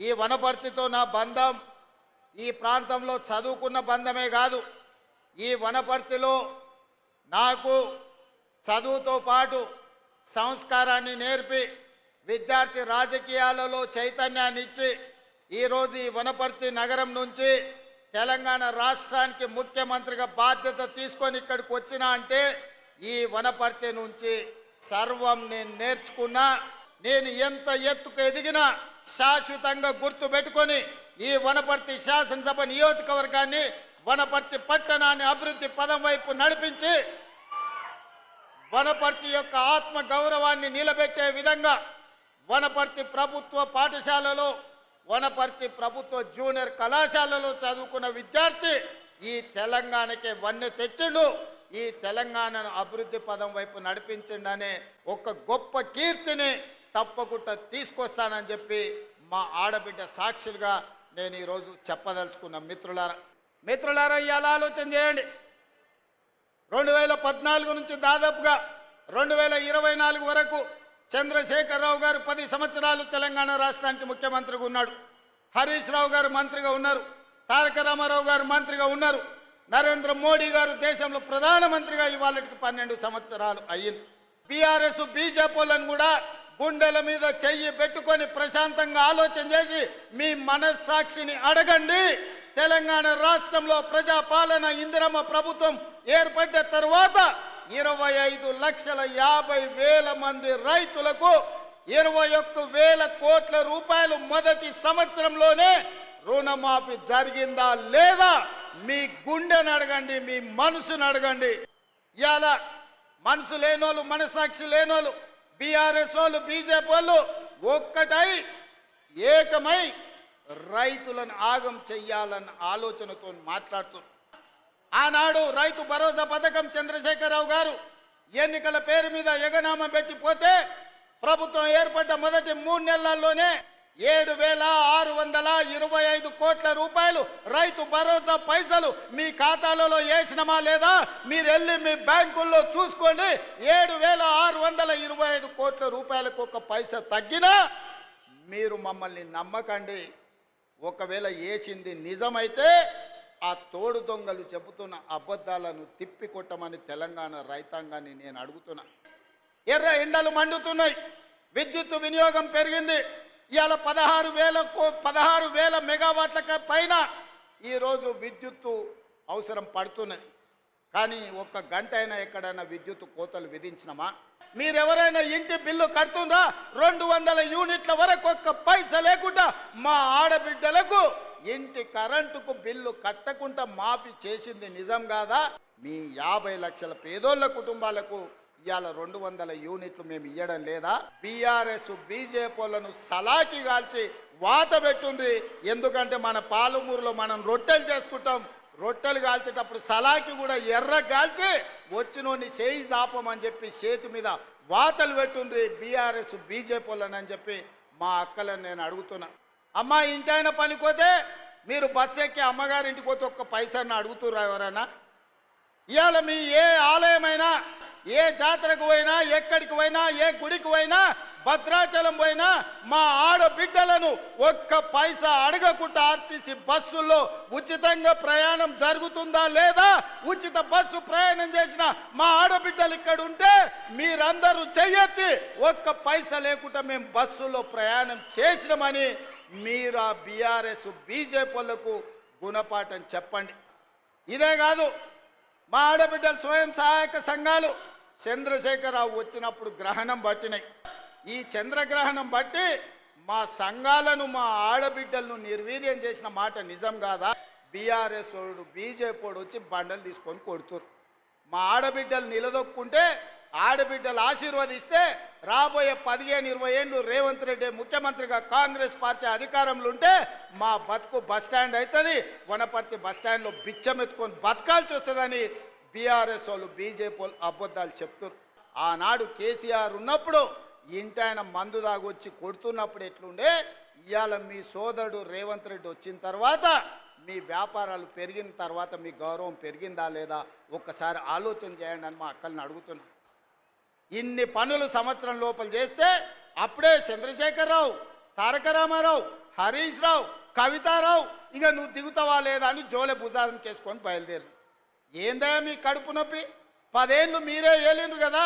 ఈ వనపర్తితో నా బంధం ఈ ప్రాంతంలో చదువుకున్న బంధమే కాదు. ఈ వనపర్తిలో నాకు చదువుతో పాటు సంస్కారాన్ని నేర్పి విద్యార్థి రాజకీయాలలో చైతన్యాన్ని ఇచ్చి ఈరోజు ఈ వనపర్తి నగరం నుంచి తెలంగాణ రాష్ట్రానికి ముఖ్యమంత్రిగా బాధ్యత తీసుకొని ఇక్కడికి వచ్చినా అంటే ఈ వనపర్తి నుంచి సర్వం నేను నేర్చుకున్నా. నేను ఎంత ఎత్తుకు ఎదిగినా శాశ్వతంగా గుర్తు పెట్టుకొని ఈ వనపర్తి శాసనసభ నియోజకవర్గాన్ని వనపర్తి పట్టణాన్ని అభివృద్ధి పదం వైపు నడిపించి వనపర్తి యొక్క ఆత్మ గౌరవాన్ని నిలబెట్టే విధంగా వనపర్తి ప్రభుత్వ పాఠశాలలో వనపర్తి ప్రభుత్వ జూనియర్ కళాశాలలో చదువుకున్న విద్యార్థి ఈ తెలంగాణకి వన్నె తెచ్చిండు. ఈ తెలంగాణను అభివృద్ధి పదం వైపు నడిపించిండనే ఒక గొప్ప కీర్తిని తప్పకుండా తీసుకొస్తానని చెప్పి మా ఆడబిడ్డ సాక్షులుగా నేను ఈరోజు చెప్పదలుచుకున్న మిత్రులారా. మిత్రులారా ఇవాళ ఆలోచన చేయండి. రెండు వేల పద్నాలుగు నుంచి దాదాపుగా రెండు వేల ఇరవై నాలుగు వరకు చంద్రశేఖరరావు గారు పది సంవత్సరాలు తెలంగాణ రాష్ట్రానికి ముఖ్యమంత్రిగా ఉన్నాడు. హరీష్ రావు గారు మంత్రిగా ఉన్నారు. తారక రామారావు గారు మంత్రిగా ఉన్నారు. నరేంద్ర మోడీ గారు దేశంలో ప్రధానమంత్రిగా ఇవాళకి పన్నెండు సంవత్సరాలు అయ్యింది. బీఆర్ఎస్ బీజేపీలను కూడా గుండెల మీద చెయ్యి పెట్టుకొని ప్రశాంతంగా ఆలోచన చేసి మీ మనస్సాక్షిని అడగండి. తెలంగాణ రాష్ట్రంలో ప్రజాపాలన ఇందిరమ్మ ప్రభుత్వం ఏర్పడ్డ తర్వాత ఇరవై ఐదు లక్షల యాభై వేల మంది రైతులకు ఇరవై ఒక్క వేల కోట్ల రూపాయలు మొదటి సంవత్సరంలోనే రుణమాఫీ జరిగిందా లేదా? మీ గుండెని అడగండి మీ మనసును అడగండి. ఇలా మనసు లేనోళ్ళు మనసాక్షి లేనోళ్ళు బీఆర్ఎస్ వాళ్ళు బీజేపీ వాళ్ళు ఒక్కటై ఏకమై రైతులను ఆగం చెయ్యాలన్న ఆలోచనతో మాట్లాడుతున్నారు. ఆనాడు రైతు భరోసా పథకం చంద్రశేఖరరావు గారు ఎన్నికల పేరు మీద ఎగనామం పెట్టిపోతే ప్రభుత్వం ఏర్పడ్డ మొదటి మూడు నెలల్లోనే ఏడు వేల ఆరు వందల ఇరవై ఐదు కోట్ల రూపాయలు రైతు భరోసా పైసలు మీ ఖాతాలలో వేసినమా లేదా మీరు వెళ్ళి మీ బ్యాంకుల్లో చూసుకోండి. ఏడు వేల ఆరు వందల ఇరవై ఐదు కోట్ల రూపాయలకు ఒక పైస తగ్గినా మీరు మమ్మల్ని నమ్మకండి. ఒకవేళ వేసింది నిజమైతే ఆ తోడు దొంగలు చెబుతున్న అబద్ధాలను తిప్పి కొట్టమని తెలంగాణ రైతాంగాన్ని నేను అడుగుతున్నా. ఎర్ర ఎండలు మండుతున్నాయి. విద్యుత్ వినియోగం పెరిగింది. ఇవాళ పదహారు వేల పదహారు వేల మెగావాట్ల పైన ఈరోజు విద్యుత్తు అవసరం పడుతున్నది. కానీ ఒక్క గంట అయినా ఎక్కడైనా విద్యుత్ కోతలు విధించినమా? మీరెవరైనా ఇంటి బిల్లు కడుతుందా రెండు వందల యూనిట్ల వరకు ఒక్క పైస లేకుండా మా ఆడబిడ్డలకు ఇంటి కరెంటుకు బిల్లు కట్టకుండా మాఫీ చేసింది నిజం కాదా? మీ యాభై లక్షల పేదోళ్ళ కుటుంబాలకు ఇవాళ రెండు వందల యూనిట్లు మేము ఇవ్వడం లేదా? బీఆర్ఎస్ బీజేపీలను సలాకి కాల్చి వాత పెట్టుండ్రి. ఎందుకంటే మన పాలమూరులో మనం రొట్టెలు చేసుకుంటాం. రొట్టెలు కాల్చేటప్పుడు సలాకి కూడా ఎర్ర కాల్చి వచ్చినోని చేయి చాపమని చెప్పి చేతి మీద వాతలు పెట్టుండ్రి బీఆర్ఎస్ బీజేపీలను అని చెప్పి మా అక్కలను నేను అడుగుతున్నా. అమ్మ ఇంటైన పనిపోతే మీరు బస్సు ఎక్కి అమ్మగారి ఇంటికి పోతే ఒక్క పైసాన్ని అడుగుతున్నారు ఎవరైనా ఇవాళ మీ ఏ ఆలయమైనా ఏ జాతరకు పోయినా ఎక్కడికి పోయినా ఏ గుడికి పోయినా భద్రాచలం పోయినా మా ఆడబిడ్డలను ఒక్క పైసా అడగకుండా ఆర్టీసీ బస్సుల్లో ఉచితంగా ప్రయాణం జరుగుతుందా లేదా? ఉచిత బస్సు ప్రయాణం చేసిన మా ఆడబిడ్డలు ఇక్కడ ఉంటే మీరందరూ చెయ్యెత్తి ఒక్క పైసా లేకుండా మేము బస్సులో ప్రయాణం చేసినామని మీరు ఆ బీఆర్ఎస్ బీజేపీలకు గుణపాఠం చెప్పండి. ఇదే కాదు మా ఆడబిడ్డలు స్వయం సహాయక సంఘాలు చంద్రశేఖరరావు వచ్చినప్పుడు గ్రహణం పట్టినాయి. ఈ చంద్రగ్రహణం బట్టి మా సంఘాలను మా ఆడబిడ్డలను నిర్వీర్యం చేసిన మాట నిజం కాదా? బీఆర్ఎస్ వాడు బీజేపీ వచ్చి బండలు తీసుకొని కొడుతురు. మా ఆడబిడ్డలు నిలదొక్కుంటే ఆడబిడ్డలు ఆశీర్వదిస్తే రాబోయే పదిహేను ఇరవై ఏళ్ళు రేవంత్ రెడ్డి ముఖ్యమంత్రిగా కాంగ్రెస్ పార్టీ అధికారంలో ఉంటే మా బతుకు బస్ స్టాండ్ అవుతుంది. వనపర్తి బస్ స్టాండ్లో బతకాల్సి వస్తుందని బీఆర్ఎస్ వాళ్ళు బీజేపీ వాళ్ళు అబద్ధాలు చెప్తారు ఆనాడు కేసీఆర్ ఉన్నప్పుడు ఇంటాయన మందు దాగొచ్చి కొడుతున్నప్పుడు ఎట్లుండే? ఇవాళ మీ సోదరుడు రేవంత్ రెడ్డి వచ్చిన తర్వాత మీ వ్యాపారాలు పెరిగిన తర్వాత మీ గౌరవం పెరిగిందా లేదా? ఒక్కసారి ఆలోచన చేయండి అని మా అక్కల్ని అడుగుతున్నా. ఇన్ని పనులు సంవత్సరం లోపల చేస్తే అప్పుడే చంద్రశేఖరరావు తారక రామారావు హరీష్ రావు కవితారావు ఇక నువ్వు దిగుతావా లేదా అని జోలె భుజాదం కేసుకొని బయలుదేరు ఏందా మీ కడుపు నొప్పి? పదేళ్ళు మీరే ఏలిండ్రు కదా?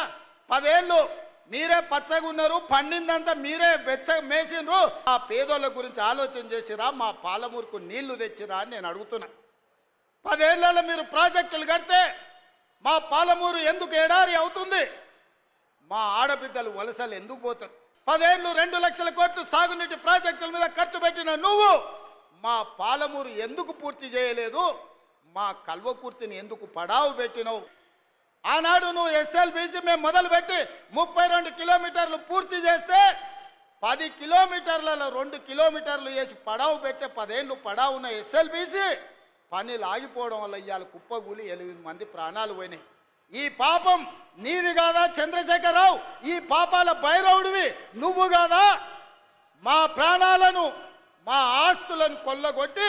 పదేళ్ళు మీరే పచ్చగా ఉన్నారు పండిందంతా మీరే వెచ్చ మేసిండ్రు. ఆ పేదోళ్ళ గురించి ఆలోచన చేసిరా మా పాలమూరుకు నీళ్ళు తెచ్చిరా అని నేను అడుగుతున్నా. పదేళ్ళలో మీరు ప్రాజెక్టులు కడితే మా పాలమూరు ఎందుకు ఎడారి అవుతుంది? మా ఆడబిడ్డలు వలసలు ఎందుకు పోతారు? పదేళ్ళు రెండు లక్షల కోట్లు సాగునీటి ప్రాజెక్టుల మీద ఖర్చు పెట్టిన నువ్వు మా పాలమూరు ఎందుకు పూర్తి చేయలేదు? మా కల్వకుర్తిని ఎందుకు పడావు పెట్టినవు? ఆనాడు నువ్వు ఎస్ఎల్బీసీ మేము మొదలుపెట్టి ముప్పై రెండు కిలోమీటర్లు పూర్తి చేస్తే పది కిలోమీటర్లలో రెండు కిలోమీటర్లు వేసి పడావు పెట్టే పదేళ్ళు పడావు ఉన్న ఎస్ఎల్బీసీ పనులు ఆగిపోవడం వల్ల ఇవాళ కుప్పగూలి ఎనిమిది మంది ప్రాణాలు పోయినాయి. ఈ పాపం నీది కాదా చంద్రశేఖరరావు? ఈ పాపాల భైరవుడివి నువ్వు కాదా? మా ప్రాణాలను మా ఆస్తులను కొల్లగొట్టి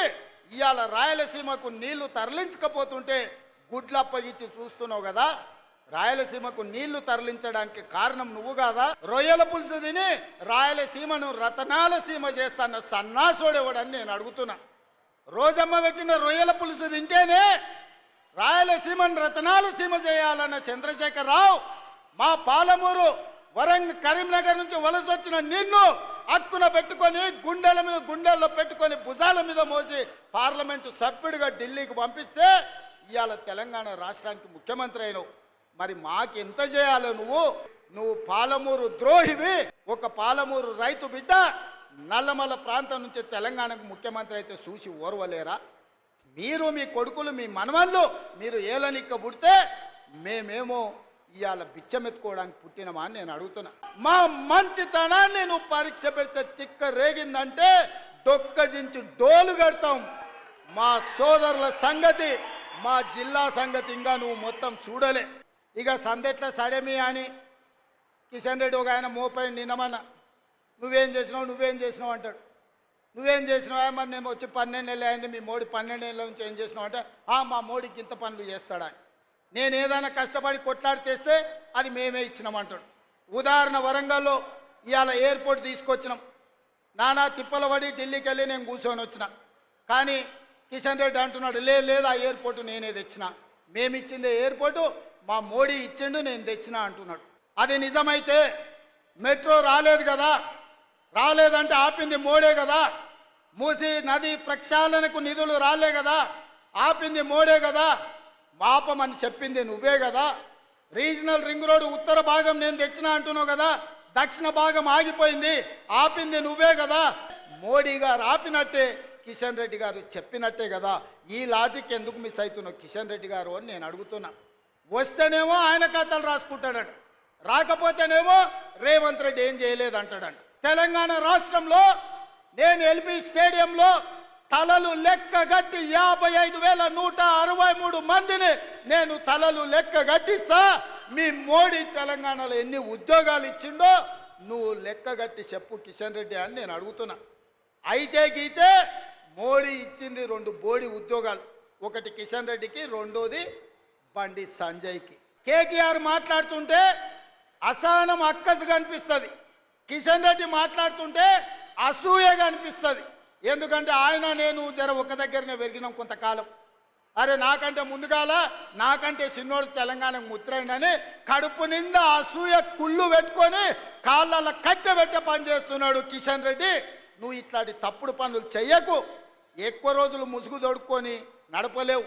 ఇవాళ రాయలసీమకు నీళ్ళు తరలించకపోతుంటే గుడ్లు అప్పగించి చూస్తున్నావు కదా? రాయలసీమకు నీళ్ళు తరలించడానికి కారణం నువ్వు కాదా? రొయ్యల పులుసు తిని రాయలసీమను రతనాల సీమ చేస్తాన్న సన్నాసోడేవాడని నేను అడుగుతున్నా. రోజమ్మ పెట్టిన రొయ్యల పులుసు తింటేనే రాయలసీమను రతనాల సీమ చేయాలన్న చంద్రశేఖర్ రావు మా పాలమూరు వరంగ్ కరీంనగర్ నుంచి వలస వచ్చిన నిన్ను హక్కున పెట్టుకొని గుండెల మీద గుండెల్లో పెట్టుకొని భుజాల మీద మోసి పార్లమెంటు సభ్యుడిగా ఢిల్లీకి పంపిస్తే ఇవాళ తెలంగాణ రాష్ట్రానికి ముఖ్యమంత్రి అయినవు. మరి మాకెంత చేయాలో నువ్వు? నువ్వు పాలమూరు ద్రోహివి. ఒక పాలమూరు రైతు బిడ్డ నల్లమల ప్రాంతం నుంచి తెలంగాణకు ముఖ్యమంత్రి అయితే చూసి ఓర్వలేరా? మీరు మీ కొడుకులు మీ మనవళ్ళు మీరు ఏలనిక్క పుడితే మేమేమో ఇవాళ బిచ్చమెత్తుకోవడానికి పుట్టినమా అని నేను అడుగుతున్నా. మా మంచితనాన్ని నువ్వు పరీక్ష పెడితే తిక్క రేగిందంటే డొక్కజించి డోలు కడతాం. మా సోదరుల సంగతి మా జిల్లా సంగతి ఇంకా నువ్వు మొత్తం చూడలే. ఇక సందెట్ల సడమి అని కిషన్ రెడ్డి ఒక ఆయన మోపై నిన్నమన్న నువ్వేం చేసినావు నువ్వేం చేసినావు అంటాడు. నువ్వేం చేసినావా? మరి నేను వచ్చి పన్నెండు నెలలు అయింది మీ మోడీ పన్నెండు నెలల నుంచి ఏం చేసినావు? అంటే "ఆ, మా మోడీకి ఇంత పనులు చేస్తాడని నేను ఏదైనా కష్టపడి కొట్లాడి తెస్తే అది మేమే ఇచ్చినామంటాడు. ఉదాహరణ వరంగల్లో ఇవాళ ఎయిర్పోర్ట్ తీసుకొచ్చినాం. నానా తిప్పల పడి ఢిల్లీకి వెళ్ళి నేను కూర్చొని వచ్చిన. కానీ కిషన్ రెడ్డి అంటున్నాడు లే లేదు ఆ ఎయిర్పోర్ట్ నేనే తెచ్చిన. మేము ఎయిర్పోర్టు మా మోడీ ఇచ్చిండు నేను తెచ్చిన అంటున్నాడు. అది నిజమైతే మెట్రో రాలేదు కదా. రాలేదంటే ఆపింది మోడే కదా. మూసి నది ప్రక్షాళనకు నిధులు రాలే కదా. ఆపింది మోడే కదా. మాపమని చెప్పింది నువ్వే కదా. రీజనల్ రింగ్ రోడ్ ఉత్తర భాగం నేను తెచ్చిన అంటున్నావు కదా. దక్షిణ భాగం ఆగిపోయింది. ఆపింది నువ్వే కదా. మోడీ గారు ఆపినట్టే కిషన్ రెడ్డి గారు చెప్పినట్టే కదా. ఈ లాజిక్ ఎందుకు మిస్ అవుతున్నావు కిషన్ రెడ్డి గారు అని నేను అడుగుతున్నా. వస్తేనేమో ఆయన కథలు రాసుకుంటాడట. రాకపోతేనేమో రేవంత్ రెడ్డి ఏం చేయలేదు అంటాడంట తెలంగాణ రాష్ట్రంలో నేను ఎల్పి స్టేడియంలో తలలు లెక్క గట్టి యాభై ఐదు వేల నూట అరవై మూడు మందిని నేను తలలు లెక్కగట్టిస్తా మీ మోడీ తెలంగాణలో ఎన్ని ఉద్యోగాలు ఇచ్చిండో నువ్వు లెక్కగట్టి చెప్పు కిషన్ రెడ్డి అని నేను అడుగుతున్నా. అయితే గీతే మోడీ ఇచ్చింది రెండు బోడి ఉద్యోగాలు. ఒకటి కిషన్ రెడ్డికి రెండోది బండి సంజయ్కి. కేటీఆర్ మాట్లాడుతుంటే అసహనం అక్కసు కనిపిస్తుంది. కిషన్ రెడ్డి మాట్లాడుతుంటే అసూయ కనిపిస్తుంది. ఎందుకంటే ఆయన నేను జర ఒక దగ్గరనే పెరిగినాం కొంతకాలం. అరే నాకంటే ముందుగాల నాకంటే చిన్నోడు తెలంగాణకు ముత్రైండని కడుపు నిండా అసూయ కుళ్ళు పెట్టుకొని కాళ్ళ కట్టె పెట్టే పని చేస్తున్నాడు కిషన్ రెడ్డి. నువ్వు ఇట్లాంటి తప్పుడు పనులు చెయ్యకు. ఎక్కువ రోజులు ముసుగు తొడుక్కొని నడపలేవు.